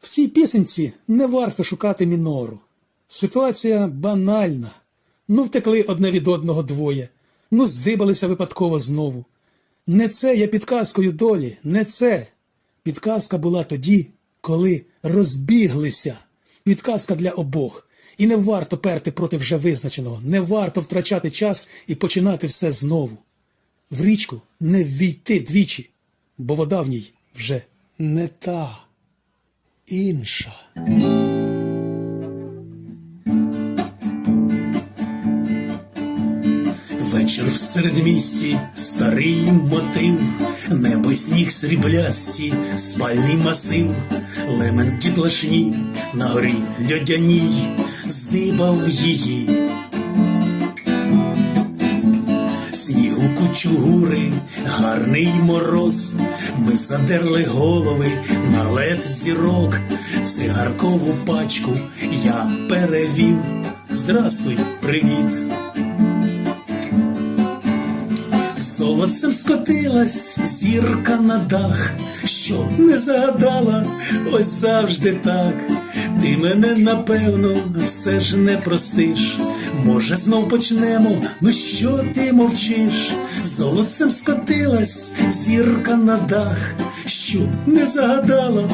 В цій пісенці не варто шукати мінору. Ситуація банальна. Ну, втекли одне від одного двоє, ну, здибалися випадково знову. Не це я підказкою долі, не це. Підказка була тоді, коли розбіглися. Підказка для обох. І не варто перти проти вже визначеного, не варто втрачати час і починати все знову. В річку не ввійти двічі, бо вода в ній вже не та, інша. Вечір в середмісті, старий мотив, небо сніг сріблясті, спальний масив, лемен дітлашні, на горі льодяній, здибав її. Кучугури, гарний мороз, ми задерли голови на лед зірок, цигаркову пачку я перевів. Здрастуй, привіт. Золотцем скотилась зірка на дах, що не загадала, ось завжди так. Ти мене напевно все ж не простиш. Може, знов почнемо, ну що ти мовчиш? Золотцем скотилась зірка на дах, що не загадала,